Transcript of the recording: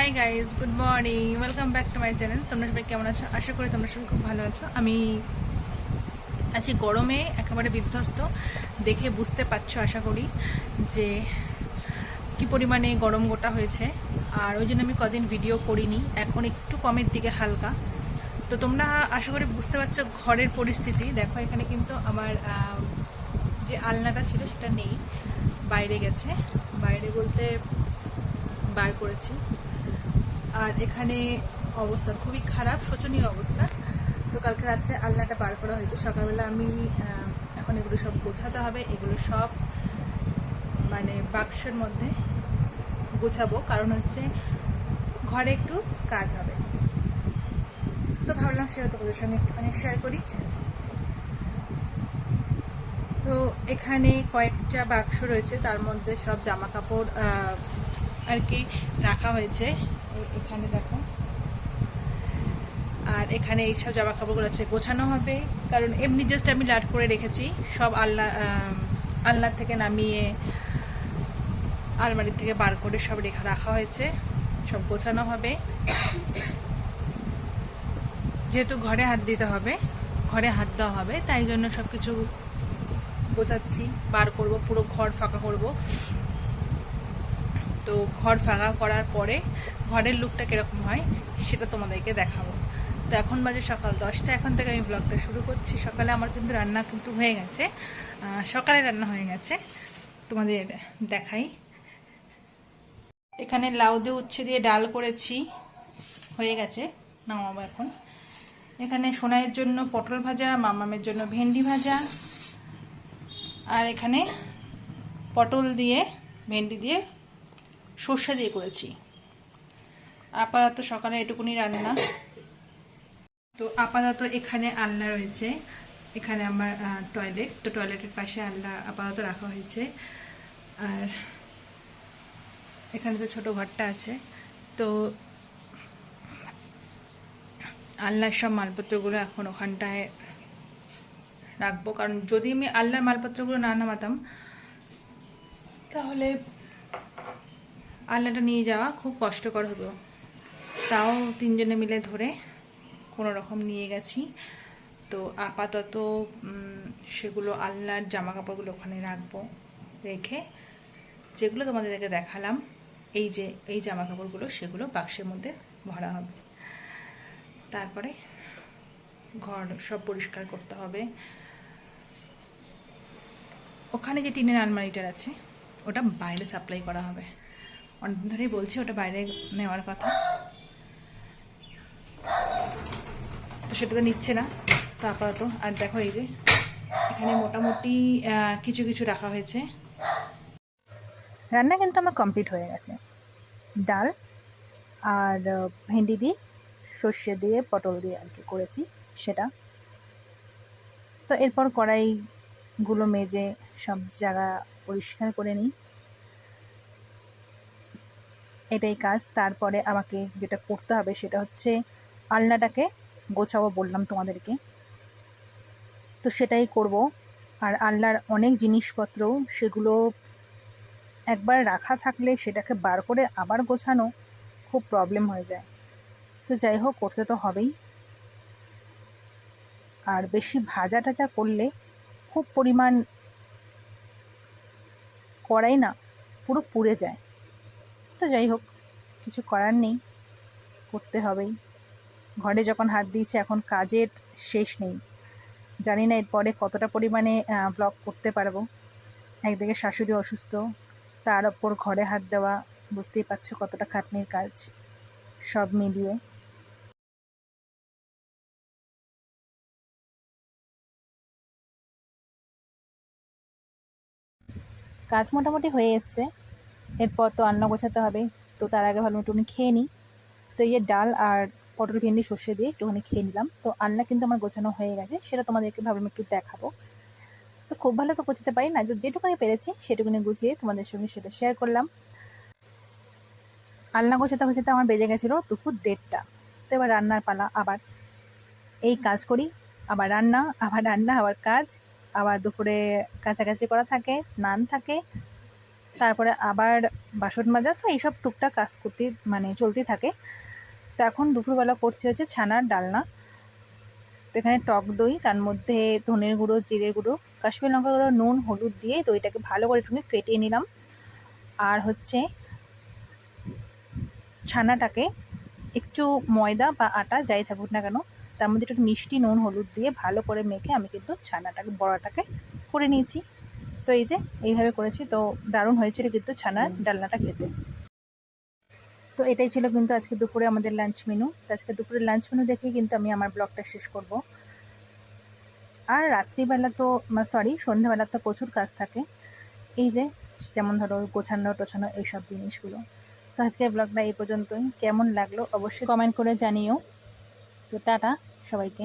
Hi guys good morning welcome back to my channel তোমরা সবাই কেমন আছো? আশা করি তোমরা সবাই খুব ভালো আছো। আমি আছি গরমে, একেবারে বিধ্বস্ত। দেখে বুঝতে পারছ, আশা করি, যে কি পরিমাণে গরম গোটা হয়েছে। আর ওই জন্য আমি কদিন ভিডিও করিনি। এখন একটু কমের দিকে হালকা। তো তোমরা আশা করি বুঝতে পারছ ঘরের পরিস্থিতি। দেখো, এখানে কিন্তু আমার যে আলনাটা ছিল সেটা নেই। বাইরে গেছে। বাইরে বলতে বার করেছি। আর এখানে অবস্থা খুবই খারাপ, শোচনীয় অবস্থা। তো কালকে রাত্রে আলনাটা বার করা হয়েছে। সকালবেলা আমি এখন এগুলো সব গোছাতে হবে। এগুলো সব মানে বাক্সের মধ্যে গোছাবো। কারণ হচ্ছে ঘরে একটু কাজ হবে। তো ভাবলাম সেটা তোমাদের সঙ্গে একটুখানি শেয়ার করি। তো এখানে কয়েকটা বাক্স রয়েছে। তার মধ্যে সব জামা কাপড় আর কি রাখা হয়েছে। এখানে দেখো। আর এখানে এই সব জামা কাপড়গুলো আছে, গোছানো হবে। কারণ এমনি জাস্ট আমি লাট করে রেখেছি। সব আল্লাহ আল্লাহ থেকে নামিয়ে আলমারি থেকে বার করে সব রেখা রাখা হয়েছে। সব গোছানো হবে। যেহেতু ঘরে হাত দিতে হবে, ঘরে হাত দেওয়া হবে, তাই জন্য সব কিছু গোছাচ্ছি। বার করব, পুরো ঘর ফাঁকা করব। তো ঘর ফাঁকা করার পরে ঘরের লুকটা কীরকম হয় সেটা তোমাদেরকে দেখাবো। তো এখন বাজে সকাল দশটা, এখন থেকে আমি ব্লগটা শুরু করছি। সকালে আমার কিন্তু রান্না কিন্তু হয়ে গেছে। সকালে রান্না হয়ে গেছে। তোমাদের দেখাই। এখানে লাউ দিয়ে উচ্ছে দিয়ে ডাল করেছি। হয়ে গেছে, নামাবো এখন। এখানে সোনাইয়ের জন্য পটল ভাজা, মামামের জন্য ভেন্ডি ভাজা। আর এখানে পটল দিয়ে, ভেন্ডি দিয়ে সর্ষে দিয়ে করেছি। আপাতত সকালে এটুকুনি রান্না। তো আপাতত এখানে আলনা রয়েছে। এখানে আমার টয়লেট তো টয়লেটের পাশে আলনা আপাতত রাখা হয়েছে। আর এখানে তো ছোট ঘরটা আছে। তো আলনার সব মালপত্রগুলো এখন ওখানটায় রাখব। কারণ যদি আমি আলনার মালপত্রগুলো না নামাতাম, তাহলে আলনাটা নিয়ে যাওয়া খুব কষ্টকর হতো। তাও তিনজনে মিলে ধরে কোনো রকম নিয়ে গেছি। তো আপাতত সেগুলো আলনার জামা কাপড়গুলো ওখানে রাখব, রেখে যেগুলো তোমাদেরকে দেখালাম, এই যে, এই জামা কাপড়গুলো সেগুলো বাক্সের মধ্যে ভরা হবে। তারপরে ঘর সব পরিষ্কার করতে হবে। ওখানে যে টিনের আলমারিটার আছে, ওটা বাইরে সাপ্লাই করা হবে। অনেকদিন ধরেই বলছি ওটা বাইরে নেওয়ার কথা। তো সেটা তো নিচ্ছে না, তো আপাতত। আর দেখো এই যে, এখানে মোটামুটি কিছু কিছু রাখা হয়েছে। রান্না কিন্তু আমার কমপ্লিট হয়ে গেছে। ডাল আর ভেন্ডি দিয়ে, সর্ষে দিয়ে, পটল দিয়ে আর কি করেছি সেটা। তো এরপর কড়াইগুলো মেজে সব জায়গা পরিষ্কার করে নিই। এটাই কাজ। তারপরে আমাকে যেটা করতে হবে সেটা হচ্ছে আলনাটাকে গোছাবো বললাম তোমাদেরকে। তো সেটাই করব। আর আলনার অনেক জিনিসপত্র সেগুলো একবার রাখা থাকলে সেটাকে বার করে আবার গোছানো খুব প্রবলেম হয়ে যায়। তো যাই হোক, করতে তো হবেই। আর বেশি ভাজা টাজা করলে খুব পরিমাণ কড়াই না পুরো পুড়ে যায়। যাই হোক, কিছু করার নেই, করতে হবেই। ঘরে যখন হাত দিয়েছে, এখন কাজের শেষ নেই। জানি না এরপরে কতটা পরিমাণে ব্লগ করতে পারব। একদিকে শাশুড়ি অসুস্থ, তার ওপর ঘরে হাত দেওয়া, বুঝতেই পারছ কতটা খাটনির কাজ। সব মিলিয়ে। কাজ মোটামুটি হয়ে এসছে। এরপর তো রান্না গোছাতে হবে। তো তার আগে ভালো একটুখানি খেয়ে নিই। তো এই যে ডাল আর পটল ভেন্ডি সর্ষে দিয়ে একটুখানি খেয়ে নিলাম। তো আন্না কিন্তু আমার গোছানো হয়ে গেছে, সেটা তোমাদেরকে ভাবলাম একটু দেখাবো। তো খুব ভালো তো গোছাতে পারি না যেটুকুনি পেরেছি সেটুকুনি গুছিয়ে তোমাদের সঙ্গে সেটা শেয়ার করলাম। আলনা গোছাতে গোছাতে আমার বেজে গেছিল দুপুর দেড়টা। তো এবার রান্নার পালা আবার। এই কাজ করি, আবার রান্না আবার রান্না, আবার কাজ, আবার দুপুরে কাছাকাছি করা থাকে, স্নান থাকে তারপরে আবার বাসন মাজা, তো এইসব টুকটাক কাজ করতে মানে চলতে থাকে। তো এখন দুপুরবেলা করছে হচ্ছে ছানার ডালনা। তো এখানে টক দই, তার মধ্যে ধনের গুঁড়ো জিরে গুঁড়ো, কাশ্মীর লঙ্কা গুঁড়ো, নুন, হলুদ দিয়ে দইটাকে ভালো করে একটুখানি ফেটিয়ে নিলাম। আর হচ্ছে ছানাটাকে একটু ময়দা বা আটা যাই থাকুক না কেন, তার মধ্যে একটু মিষ্টি নুন, হলুদ দিয়ে ভালো করে মেখে আমি কিন্তু ছানাটাকে, বড়াটাকে করে নিয়েছি। তো এই যে, এইভাবে করেছি। তো দারুণ হয়েছিল কিন্তু ছানার ডালনাটা খেতে। তো এটাই ছিল কিন্তু আজকে দুপুরে আমাদের লাঞ্চ মেনু তো আজকে দুপুরে লাঞ্চ মেনু দেখেই কিন্তু আমি আমার ব্লগটা শেষ করব। আর রাত্রিবেলা তো সরি সন্ধ্যাবেলা তো প্রচুর কাজ থাকে। এই যে, যেমন ধরো গোছানো, টোছানো এইসব জিনিসগুলো। তো আজকে ব্লগটা এই পর্যন্তই। কেমন লাগল অবশ্যই কমেন্ট করে জানিও। তো টাটা সবাইকে।